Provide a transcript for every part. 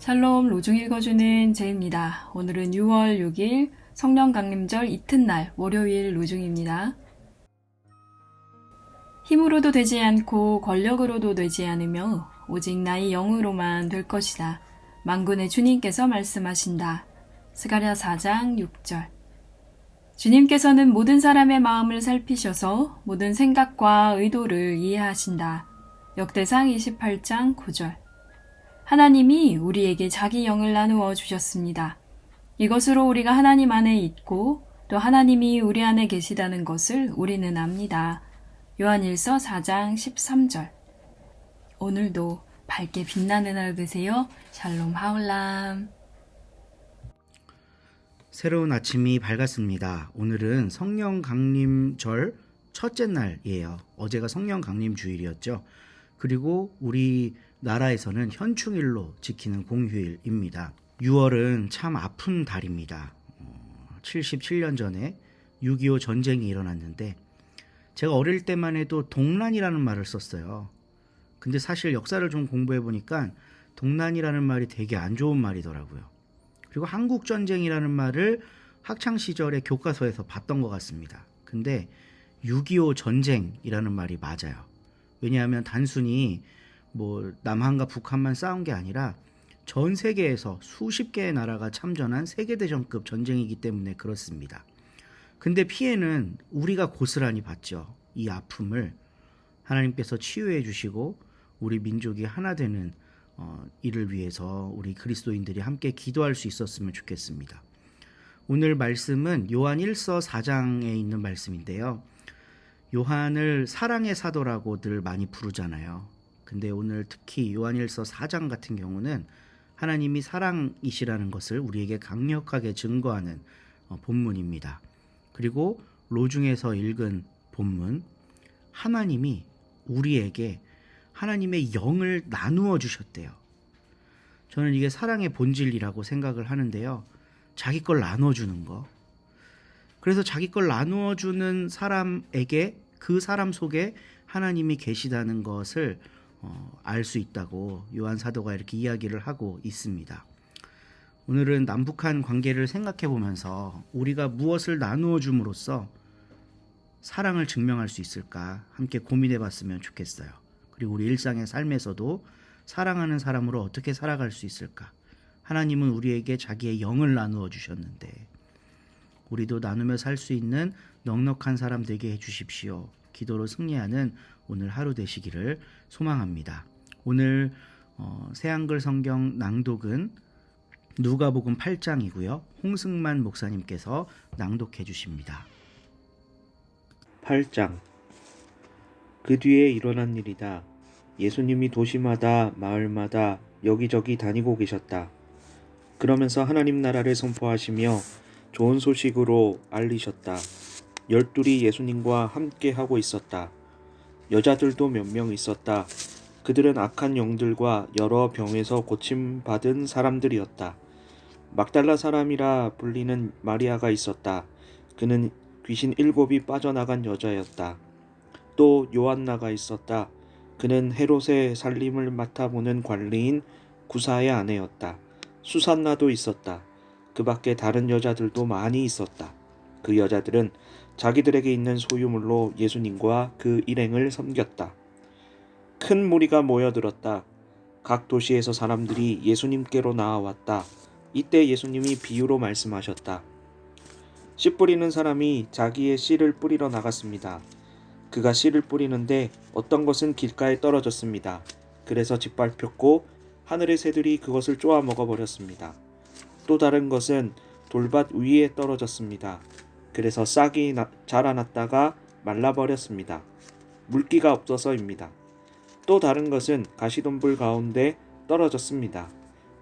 샬롬 로중 읽어주는 제입니다. 오늘은 6월 6일 성령 강림절 이튿날 월요일 로중입니다. 힘으로도 되지 않고 권력으로도 되지 않으며 오직 나의 영으로만 될 것이다. 만군의 주님께서 말씀하신다. 스가랴 4장 6절 주님께서는 모든 사람의 마음을 살피셔서 모든 생각과 의도를 이해하신다. 역대상 28장 9절 하나님이 우리에게 자기 영을 나누어 주셨습니다. 이것으로 우리가 하나님 안에 있고 또 하나님이 우리 안에 계시다는 것을 우리는 압니다. 요한일서 4장 13절. 오늘도 밝게 빛나는 하루 되세요. 샬롬 하울람. 새로운 아침이 밝았습니다. 오늘은 성령 강림절 첫째 날이에요. 어제가 성령 강림 주일이었죠. 그리고 우리 나라에서는 현충일로 지키는 공휴일입니다. 6월은 참 아픈 달입니다. 어, 77년 전에 6.25 전쟁이 일어났는데 제가 어릴 때만 해도 동란이라는 말을 썼어요. 근데 사실 역사를 좀 공부해 보니까 동란이라는 말이 되게 안 좋은 말이더라고요. 그리고 한국 전쟁이라는 말을 학창 시절에 교과서에서 봤던 것 같습니다. 근데 6.25 전쟁이라는 말이 맞아요. 왜냐하면 단순히 뭐 남한과 북한만 싸운 게 아니라 전 세계에서 수십 개의 나라가 참전한 세계대전급 전쟁이기 때문에 그렇습니다. 근데 피해는 우리가 고스란히 봤죠. 이 아픔을 하나님께서 치유해 주시고 우리 민족이 하나 되는 어, 이를 위해서 우리 그리스도인들이 함께 기도할 수 있었으면 좋겠습니다. 오늘 말씀은 요한 1서 4장에 있는 말씀인데요. 요한을 사랑의 사도라고들 많이 부르잖아요. 근데 오늘 특히 요한 1서 4장 같은 경우는 하나님이 사랑이시라는 것을 우리에게 강력하게 증거하는 어, 본문입니다. 그리고 로중에서 읽은 본문 하나님이 우리에게 하나님의 영을 나누어 주셨대요. 저는 이게 사랑의 본질이라고 생각을 하는데요. 자기 걸 나눠 주는 거. 그래서 자기 걸 나누어 주는 사람에게 그 사람 속에 하나님이 계시다는 것을 어, 알 수 있다고 요한 사도가 이렇게 이야기를 하고 있습니다. 오늘은 남북한 관계를 생각해 보면서 우리가 무엇을 나누어 줌으로써 사랑을 증명할 수 있을까 함께 고민해 봤으면 좋겠어요. 그리고 우리 일상의 삶에서도 사랑하는 사람으로 어떻게 살아갈 수 있을까? 하나님은 우리에게 자기의 영을 나누어 주셨는데 우리도 나누며 살 수 있는 넉넉한 사람 되게 해 주십시오. 기도로 승리하는 오늘 하루 되시기를 소망합니다. 오늘 어, 새한글 성경 낭독은 누가복음 8장이고요. 홍승만 목사님께서 낭독해 주십니다. 8장 그 뒤에 일어난 일이다. 예수님이 도시마다 마을마다 여기저기 다니고 계셨다. 그러면서 하나님 나라를 선포하시며 좋은 소식으로 알리셨다. 열둘이 예수님과 함께 하고 있었다. 여자들도 몇 명 있었다. 그들은 악한 영들과 여러 병에서 고침받은 사람들이었다. 막달라 사람이라 불리는 마리아가 있었다. 그는 귀신 일곱이 빠져나간 여자였다. 또 요한나가 있었다. 그는 헤롯의 살림을 맡아보는 관리인 구사의 아내였다. 수산나도 있었다. 그 밖에 다른 여자들도 많이 있었다. 그 여자들은 자기들에게 있는 소유물로 예수님과 그 일행을 섬겼다. 큰 무리가 모여들었다. 각 도시에서 사람들이 예수님께로 나아왔다. 이때 예수님이 비유로 말씀하셨다. 씨 뿌리는 사람이 자기의 씨를 뿌리러 나갔습니다. 그가 씨를 뿌리는데 어떤 것은 길가에 떨어졌습니다. 그래서 짓밟혔고 하늘의 새들이 그것을 쪼아 먹어버렸습니다. 또 다른 것은 돌밭 위에 떨어졌습니다. 그래서 싹이 나, 자라났다가 말라버렸습니다. 물기가 없어서입니다. 또 다른 것은 가시덤불 가운데 떨어졌습니다.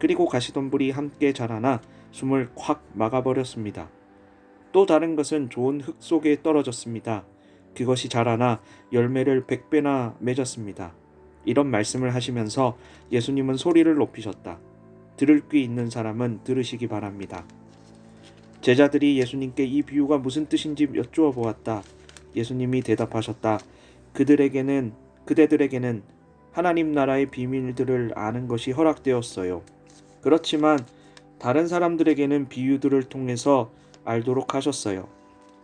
그리고 가시덤불이 함께 자라나 숨을 콱 막아버렸습니다. 또 다른 것은 좋은 흙 속에 떨어졌습니다. 그것이 자라나 열매를 백배나 맺었습니다. 이런 말씀을 하시면서 예수님은 소리를 높이셨다. 들을 귀 있는 사람은 들으시기 바랍니다. 제자들이 예수님께 이 비유가 무슨 뜻인지 여쭈어 보았다. 예수님이 대답하셨다. 그들에게는 그대들에게는 하나님 나라의 비밀들을 아는 것이 허락되었어요. 그렇지만 다른 사람들에게는 비유들을 통해서 알도록 하셨어요.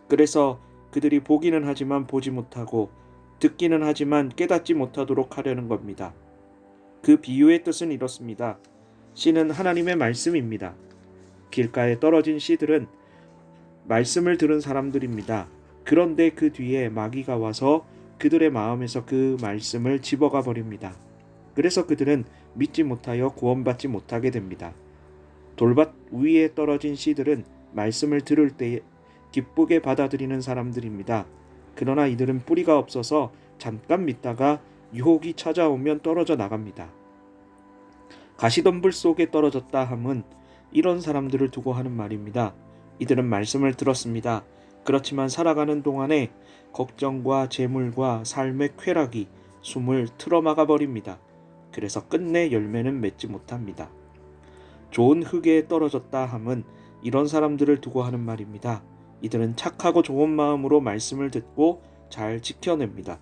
그래서 그들이 보기는 하지만 보지 못하고 듣기는 하지만 깨닫지 못하도록 하려는 겁니다. 그 비유의 뜻은 이렇습니다. 씨는 하나님의 말씀입니다. 길가에 떨어진 씨들은 말씀을 들은 사람들입니다. 그런데 그 뒤에 마귀가 와서 그들의 마음에서 그 말씀을 집어가 버립니다. 그래서 그들은 믿지 못하여 구원받지 못하게 됩니다. 돌밭 위에 떨어진 씨들은 말씀을 들을 때 기쁘게 받아들이는 사람들입니다. 그러나 이들은 뿌리가 없어서 잠깐 믿다가 유혹이 찾아오면 떨어져 나갑니다. 가시덤불 속에 떨어졌다 함은 이런 사람들을 두고 하는 말입니다. 이들은 말씀을 들었습니다. 그렇지만 살아가는 동안에 걱정과 재물과 삶의 쾌락이 숨을 틀어막아 버립니다. 그래서 끝내 열매는 맺지 못합니다. 좋은 흙에 떨어졌다 함은 이런 사람들을 두고 하는 말입니다. 이들은 착하고 좋은 마음으로 말씀을 듣고 잘 지켜냅니다.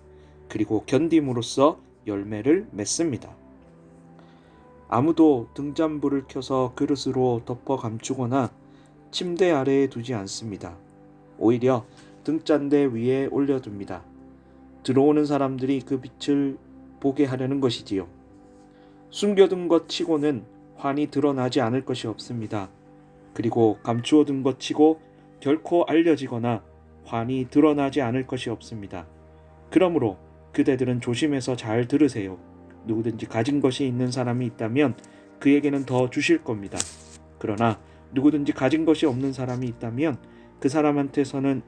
그리고 견딤으로써 열매를 맺습니다. 아무도 등잔불을 켜서 그릇으로 덮어 감추거나 침대 아래에 두지 않습니다. 오히려 등잔대 위에 올려둡니다. 들어오는 사람들이 그 빛을 보게 하려는 것이지요. 숨겨둔 것 치고는 환히 드러나지 않을 것이 없습니다. 그리고 감추어둔 것 치고 결코 알려지거나 환히 드러나지 않을 것이 없습니다. 그러므로 그대들은 조심해서 잘 들으세요. 누구든지 가진 것이 있는 사람이 있다면 그에게는 더 주실 겁니다. 그러나 누구든지 가진 것이 없는 사람이 있다면 그 사람한테서는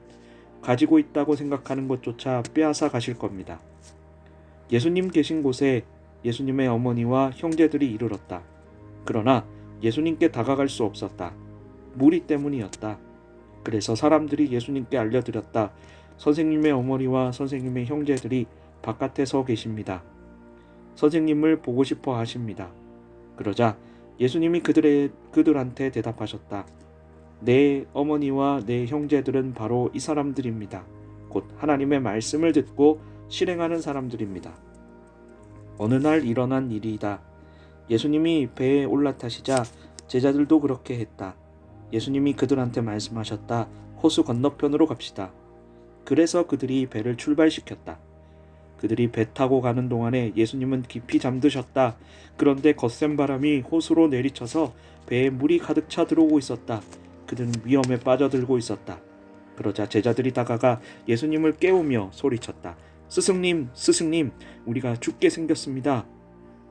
가지고 있다고 생각하는 것조차 빼앗아 가실 겁니다. 예수님 계신 곳에 예수님의 어머니와 형제들이 이르렀다. 그러나 예수님께 다가갈 수 없었다. 무리 때문이었다. 그래서 사람들이 예수님께 알려드렸다. 선생님의 어머니와 선생님의 형제들이 바깥에 서 계십니다. 선생님을 보고 싶어 하십니다. 그러자 예수님이 그들의 그들한테 대답하셨다. 내 어머니와 내 형제들은 바로 이 사람들입니다. 곧 하나님의 말씀을 듣고 실행하는 사람들입니다. 어느 날 일어난 일이다. 예수님이 배에 올라타시자 제자들도 그렇게 했다. 예수님이 그들한테 말씀하셨다. 호수 건너편으로 갑시다. 그래서 그들이 배를 출발시켰다. 그들이 배 타고 가는 동안에 예수님은 깊이 잠드셨다. 그런데 거센 바람이 호수로 내리쳐서 배에 물이 가득 차 들어오고 있었다. 그들은 위험에 빠져들고 있었다. 그러자 제자들이 다가가 예수님을 깨우며 소리쳤다. 스승님, 스승님, 우리가 죽게 생겼습니다.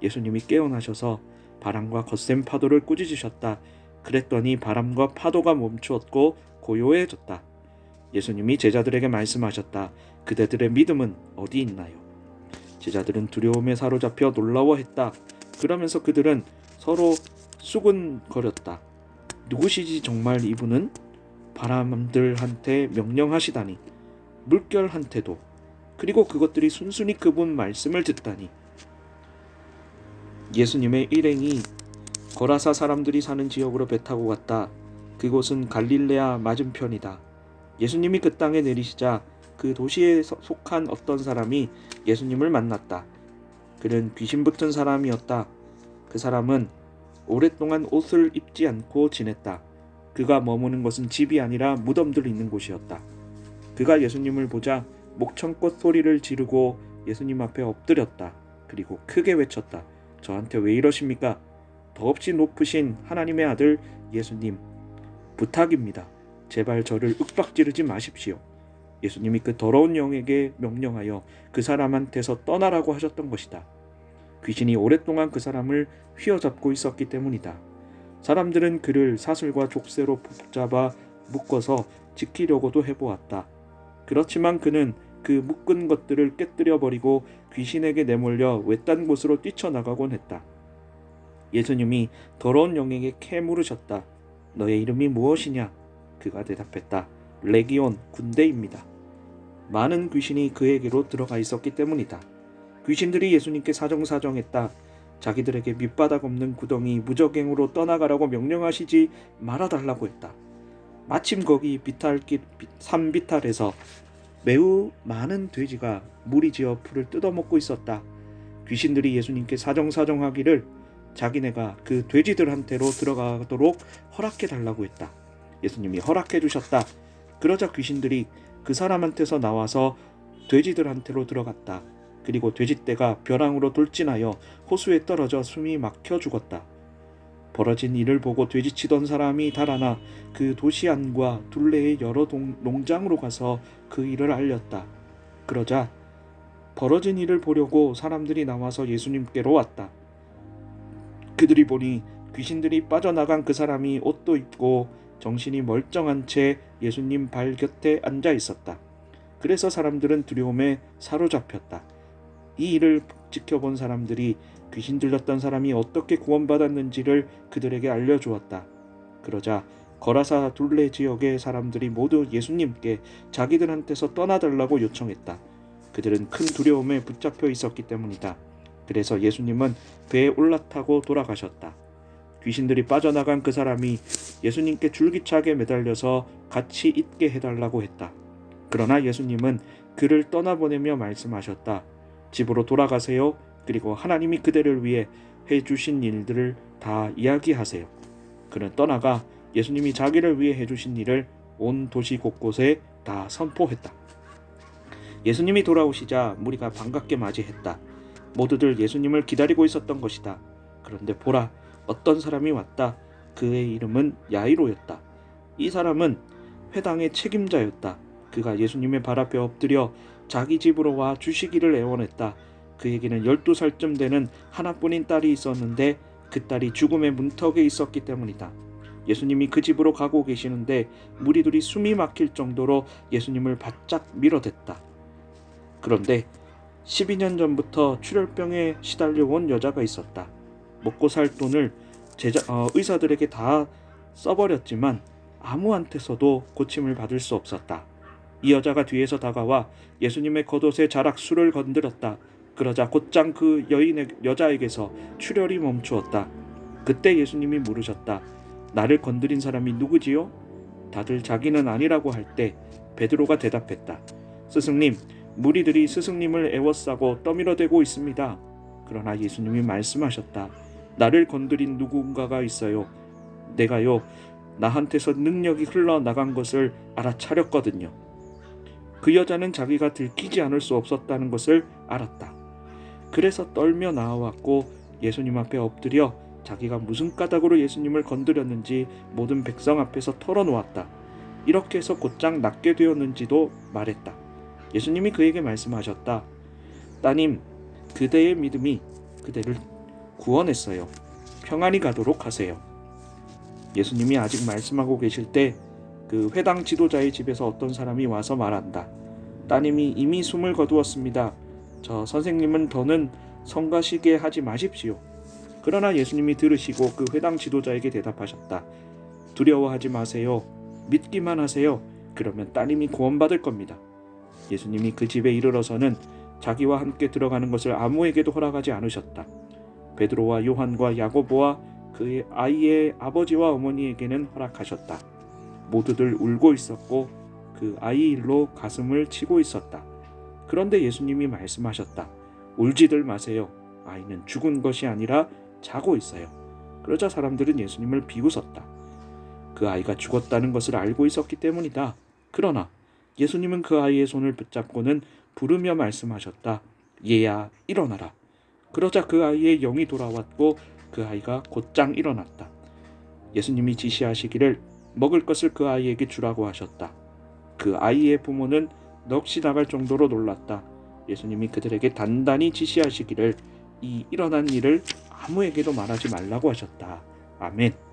예수님이 깨어나셔서 바람과 거센 파도를 꾸짖으셨다. 그랬더니 바람과 파도가 멈추었고 고요해졌다. 예수님이 제자들에게 말씀하셨다. 그대들의 믿음은 어디 있나요? 제자들은 두려움에 사로잡혀 놀라워했다. 그러면서 그들은 서로 수근거렸다. 누구시지 정말 이분은? 바람들한테 명령하시다니. 물결한테도. 그리고 그것들이 순순히 그분 말씀을 듣다니. 예수님의 일행이 거라사 사람들이 사는 지역으로 배 타고 갔다. 그곳은 갈릴레아 맞은편이다. 예수님이 그 땅에 내리시자 그 도시에 서- 속한 어떤 사람이 예수님을 만났다. 그는 귀신 붙은 사람이었다. 그 사람은 오랫동안 옷을 입지 않고 지냈다. 그가 머무는 것은 집이 아니라 무덤들 있는 곳이었다. 그가 예수님을 보자 목청껏 소리를 지르고 예수님 앞에 엎드렸다. 그리고 크게 외쳤다. 저한테 왜 이러십니까? 더없이 높으신 하나님의 아들 예수님, 부탁입니다. 제발 저를 윽박 지르지 마십시오. 예수님이 그 더러운 영에게 명령하여 그 사람한테서 떠나라고 하셨던 것이다. 귀신이 오랫동안 그 사람을 휘어잡고 있었기 때문이다. 사람들은 그를 사슬과 족쇄로 붙잡아 묶어서 지키려고도 해보았다. 그렇지만 그는 그 묶은 것들을 깨뜨려 버리고 귀신에게 내몰려 외딴 곳으로 뛰쳐나가곤 했다. 예수님이 더러운 영에게 캐 물으셨다. 너의 이름이 무엇이냐? 그가 대답했다. 레기온 군대입니다. 많은 귀신이 그에게로 들어가 있었기 때문이다. 귀신들이 예수님께 사정사정했다. 자기들에게 밑바닥 없는 구덩이 무적행으로 떠나가라고 명령하시지 말아달라고 했다. 마침 거기 비탈길 산 비탈에서 매우 많은 돼지가 무리지어 풀을 뜯어먹고 있었다. 귀신들이 예수님께 사정사정하기를 자기네가 그 돼지들한테로 들어가도록 허락해 달라고 했다. 예수님이 허락해 주셨다. 그러자 귀신들이 그 사람한테서 나와서 돼지들한테로 들어갔다. 그리고 돼지떼가 벼랑으로 돌진하여 호수에 떨어져 숨이 막혀 죽었다. 벌어진 일을 보고 돼지치던 사람이 달아나 그 도시 안과 둘레의 여러 동- 농장으로 가서 그 일을 알렸다. 그러자 벌어진 일을 보려고 사람들이 나와서 예수님께로 왔다. 그들이 보니 귀신들이 빠져나간 그 사람이 옷도 입고 정신이 멀쩡한 채 예수님 발 곁에 앉아 있었다. 그래서 사람들은 두려움에 사로잡혔다. 이 일을 지켜본 사람들이 귀신 들렸던 사람이 어떻게 구원받았는지를 그들에게 알려주었다. 그러자 거라사 둘레 지역의 사람들이 모두 예수님께 자기들한테서 떠나달라고 요청했다. 그들은 큰 두려움에 붙잡혀 있었기 때문이다. 그래서 예수님은 배에 올라타고 돌아가셨다. 귀신들이 빠져나간 그 사람이 예수님께 줄기차게 매달려서 같이 있게 해달라고 했다. 그러나 예수님은 그를 떠나보내며 말씀하셨다. 집으로 돌아가세요. 그리고 하나님이 그대를 위해 해주신 일들을 다 이야기하세요. 그는 떠나가 예수님이 자기를 위해 해주신 일을 온 도시 곳곳에 다 선포했다. 예수님이 돌아오시자 무리가 반갑게 맞이했다. 모두들 예수님을 기다리고 있었던 것이다. 그런데 보라, 어떤 사람이 왔다. 그의 이름은 야이로였다. 이 사람은 회당의 책임자였다. 그가 예수님의 발 앞에 엎드려 자기 집으로 와 주시기를 애원했다. 그에게는 12살쯤 되는 하나뿐인 딸이 있었는데 그 딸이 죽음의 문턱에 있었기 때문이다. 예수님이 그 집으로 가고 계시는데 무리들이 숨이 막힐 정도로 예수님을 바짝 밀어댔다. 그런데 12년 전부터 출혈병에 시달려 온 여자가 있었다. 먹고 살 돈을 제자, 어, 의사들에게 다 써버렸지만 아무한테서도 고침을 받을 수 없었다. 이 여자가 뒤에서 다가와 예수님의 겉옷의 자락수를 건드렸다. 그러자 곧장 그 여인의 여자에게서 출혈이 멈추었다. 그때 예수님이 물으셨다. 나를 건드린 사람이 누구지요? 다들 자기는 아니라고 할 때 베드로가 대답했다. 스승님, 무리들이 스승님을 애워싸고 떠밀어대고 있습니다. 그러나 예수님이 말씀하셨다. 나를 건드린 누군가가 있어요. 내가요, 나한테서 능력이 흘러나간 것을 알아차렸거든요. 그 여자는 자기가 들키지 않을 수 없었다는 것을 알았다. 그래서 떨며 나와왔고 예수님 앞에 엎드려 자기가 무슨 까닭으로 예수님을 건드렸는지 모든 백성 앞에서 털어놓았다. 이렇게 해서 곧장 낫게 되었는지도 말했다. 예수님이 그에게 말씀하셨다. 따님, 그대의 믿음이 그대를 구원했어요. 평안히 가도록 하세요. 예수님이 아직 말씀하고 계실 때 그 회당 지도자의 집에서 어떤 사람이 와서 말한다. 따님이 이미 숨을 거두었습니다. 저 선생님은 더는 성가시게 하지 마십시오. 그러나 예수님이 들으시고 그 회당 지도자에게 대답하셨다. 두려워하지 마세요. 믿기만 하세요. 그러면 따님이 구원받을 겁니다. 예수님이 그 집에 이르러서는 자기와 함께 들어가는 것을 아무에게도 허락하지 않으셨다. 베드로와 요한과 야고보와 그의 아이의 아버지와 어머니에게는 허락하셨다. 모두들 울고 있었고 그 아이 일로 가슴을 치고 있었다. 그런데 예수님이 말씀하셨다. 울지들 마세요. 아이는 죽은 것이 아니라 자고 있어요. 그러자 사람들은 예수님을 비웃었다. 그 아이가 죽었다는 것을 알고 있었기 때문이다. 그러나 예수님은 그 아이의 손을 붙잡고는 부르며 말씀하셨다. 얘야, 일어나라. 그러자 그 아이의 영이 돌아왔고 그 아이가 곧장 일어났다. 예수님이 지시하시기를 먹을 것을 그 아이에게 주라고 하셨다. 그 아이의 부모는 넋이 나갈 정도로 놀랐다. 예수님이 그들에게 단단히 지시하시기를 이 일어난 일을 아무에게도 말하지 말라고 하셨다. 아멘.